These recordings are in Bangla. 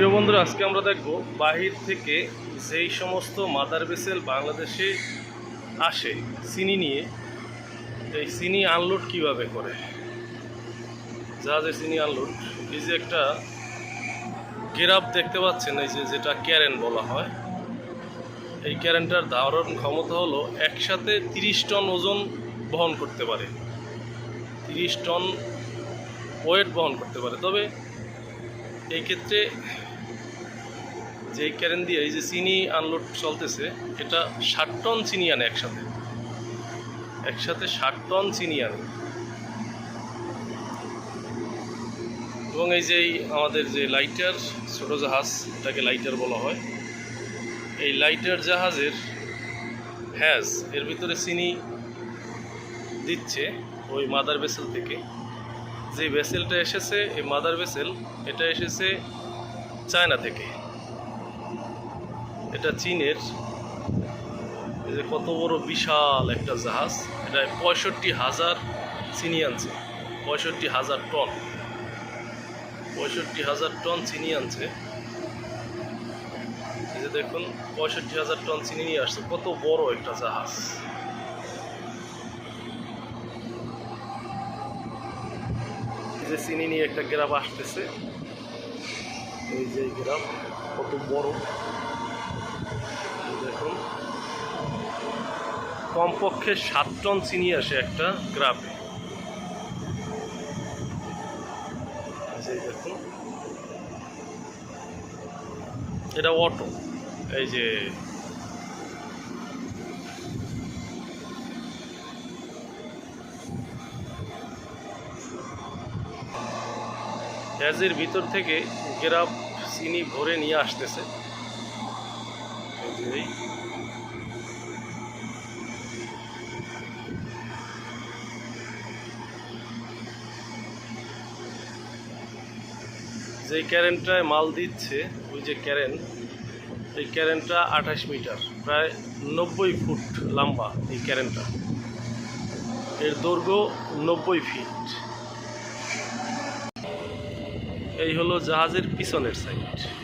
প্রিয় বন্ধুরা, আজকে আমরা দেখব বাহির থেকে যেই সমস্ত মাদার ভেসেল বাংলাদেশে আসে চিনি নিয়ে এই চিনি আনলোড কীভাবে করে? জাহাজের চিনি আনলোড এই যে একটা গেরাপ দেখতে পাচ্ছেন, এই যে যেটা ক্যারেন বলা হয়। এই ক্যারেনটার ধারণ ক্ষমতা হলো একসাথে তিরিশ টন ওজন বহন করতে পারে। তিরিশ টন ওয়েট বহন করতে পারে। তবে এই ক্ষেত্রে যে ক্যারেন দিয়ে এই যে চিনি আনলোড চলতেছে, এটা ষাট টন চিনি আনে একসাথে। একসাথে ষাট টন চিনি আনে। এবং এই যে আমাদের যে লাইটার ছোট জাহাজ, এটাকে লাইটার বলা হয়, এই লাইটার জাহাজের হ্যাজ এর ভিতরে চিনি দিচ্ছে ওই মাদার ভেসেল থেকে। যে ভেসেলটা এসেছে, এই মাদার ভেসেল এটা এসেছে চায়না থেকে। এটা চীনের। যে কত বড় বিশাল একটা জাহাজ। এটা পঁয়ষট্টি হাজার চিনি আনছে। পঁয়ষট্টি হাজার টন। পঁয়ষট্টি হাজার টন চিনি আনছে। এই যে দেখুন, পঁয়ষট্টি হাজার টন চিনি নিয়ে আসছে। কত বড় একটা জাহাজ। যে চিনি নিয়ে একটা গ্রাম আসতেছে। এই যে গ্রাম কত বড়। দেখুন কমপক্ষে সাত টন চিনি আসে একটা যে দেখুন। এটা অটো এই যে গ্যাসের ভিতর থেকে গেরাপ চিনি ভরে নিয়ে আসতেছে। এই যে এই। যে ক্যারেনটায় মাল দিচ্ছে, ওই যে ক্যারেন, এই ক্যারেনটা আঠাশ মিটার, প্রায় নব্বই ফুট লম্বা এই ক্যারেনটা। এর দৈর্ঘ্য নব্বই ফিট। এই হলো জাহাজের পিছনের সাইড।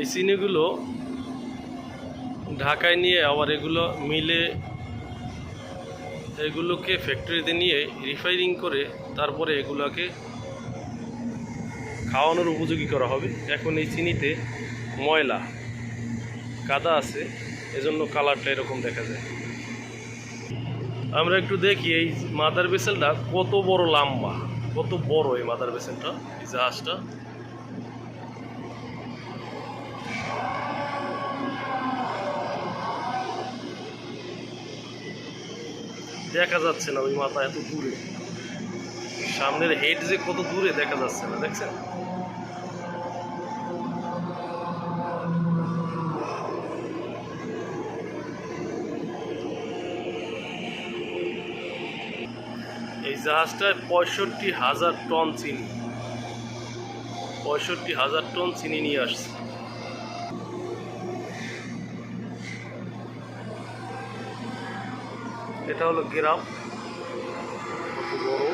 এই চিনিগুলো ঢাকায় নিয়ে আবার এগুলো মিলে এগুলোকে ফ্যাক্টরিতে নিয়ে রিফাইনিং করে তারপরে এগুলোকে খাওয়ানোর উপযোগী করা হবে। এখন এই চিনিতে ময়লা, কাদা আছে, এজন্য কালারটা এরকম দেখা যায়। আমরা একটু দেখি এই মাদার বেসেলটা কত বড় লম্বা, কত বড় এই মাদার বেসেলটা এই জাহাজটা। দেখা যাচ্ছে না ওই মাথা এত দূরে। সামনের হেড যে কত দূরে দেখা যাচ্ছে না, দেখছেন? এই জাহাজটায় পঁয়ষট্টি হাজার টন চিনি। পঁয়ষট্টি হাজার টন চিনি নিয়ে আসছে। এটা হলো গ্রাম। কত বড়।